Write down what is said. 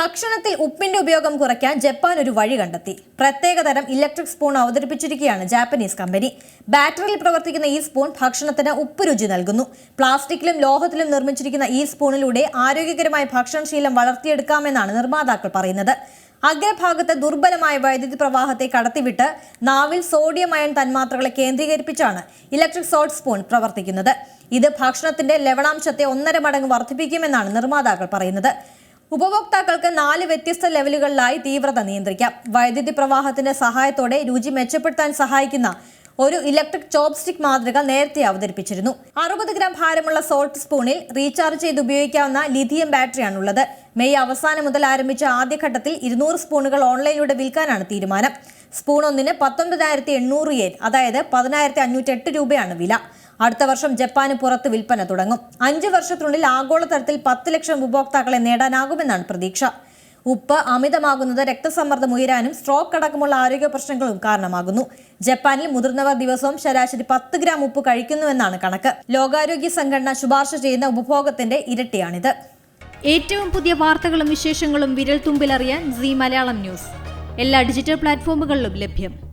ഭക്ഷണത്തിൽ ഉപ്പിന്റെ ഉപയോഗം കുറയ്ക്കാൻ ജപ്പാൻ ഒരു വഴി കണ്ടെത്തി. പ്രത്യേകതരം ഇലക്ട്രിക് സ്പൂൺ അവതരിപ്പിച്ചിരിക്കുകയാണ് ജാപ്പനീസ് കമ്പനി. ബാറ്ററിയിൽ പ്രവർത്തിക്കുന്ന ഈ സ്പൂൺ ഭക്ഷണത്തിന് ഉപ്പ് രുചി നൽകുന്നു. പ്ലാസ്റ്റിക്കിലും ലോഹത്തിലും നിർമ്മിച്ചിരിക്കുന്ന ഈ സ്പൂണിലൂടെ ആരോഗ്യകരമായ ഭക്ഷണശീലം വളർത്തിയെടുക്കാമെന്നാണ് നിർമ്മാതാക്കൾ പറയുന്നത്. അഗ്രഭാഗത്ത് ദുർബലമായ വൈദ്യുതി പ്രവാഹത്തെ കടത്തിവിട്ട് നാവിൽ സോഡിയം അയൺ തന്മാത്രകളെ കേന്ദ്രീകരിപ്പിച്ചാണ് ഇലക്ട്രിക് സോൾട്ട് സ്പൂൺ പ്രവർത്തിക്കുന്നത്. ഇത് ഭക്ഷണത്തിന്റെ ലവണാംശത്തെ ഒന്നര മടങ്ങ് വർദ്ധിപ്പിക്കുമെന്നാണ് നിർമ്മാതാക്കൾ പറയുന്നത്. ഉപഭോക്താക്കൾക്ക് നാല് വ്യത്യസ്ത ലെവലുകളിലായി തീവ്രത നിയന്ത്രിക്കാം. വൈദ്യുതി പ്രവാഹത്തിന്റെ സഹായത്തോടെ രുചി മെച്ചപ്പെടുത്താൻ സഹായിക്കുന്ന ഒരു ഇലക്ട്രിക് ചോപ്സ്റ്റിക് മാതൃക നേരത്തെ അവതരിപ്പിച്ചിരുന്നു. അറുപത് ഗ്രാം ഭാരമുള്ള സോൾട്ട് സ്പൂണിൽ റീചാർജ് ചെയ്ത് ഉപയോഗിക്കാവുന്ന ലിഥിയം ബാറ്ററിയാണുള്ളത്. മെയ് അവസാനം മുതൽ ആരംഭിച്ച ആദ്യഘട്ടത്തിൽ ഇരുന്നൂറ് സ്പൂണുകൾ ഓൺലൈനിലൂടെ വിൽക്കാനാണ് തീരുമാനം. സ്പൂൺ ഒന്നിന് പത്തൊൻപതിനായിരത്തി എണ്ണൂറ് യേൻ അതായത് പതിനായിരത്തി അഞ്ഞൂറ്റി എട്ട് രൂപയാണ് വില. അടുത്ത വർഷം ജപ്പാന് പുറത്ത് വിൽപ്പന തുടങ്ങും. അഞ്ച് വർഷത്തിനുള്ളിൽ ആഗോളതലത്തിൽ പത്ത് ലക്ഷം ഉപഭോക്താക്കളെ നേടാനാകുമെന്നാണ് പ്രതീക്ഷ. ഉപ്പ് അമിതമാകുന്നത് രക്തസമ്മർദ്ദം ഉയരാനും സ്ട്രോക്ക് അടക്കമുള്ള ആരോഗ്യ പ്രശ്നങ്ങളും കാരണമാകുന്നു. ജപ്പാനിൽ മുതിർന്നവർ ദിവസവും ശരാശരി പത്ത് ഗ്രാം ഉപ്പ് കഴിക്കുന്നുവെന്നാണ് കണക്ക്. ലോകാരോഗ്യ സംഘടന ശുപാർശ ചെയ്യുന്ന ഉപഭോഗത്തിന്റെ ഇരട്ടിയാണിത്. ഏറ്റവും പുതിയ വാർത്തകളും വിശേഷങ്ങളും വിരൽ തുമ്പിലറിയാൻ സി മലയാളം ന്യൂസ്. എല്ലാ ഡിജിറ്റൽ പ്ലാറ്റ്ഫോമുകളിലും ലഭ്യം.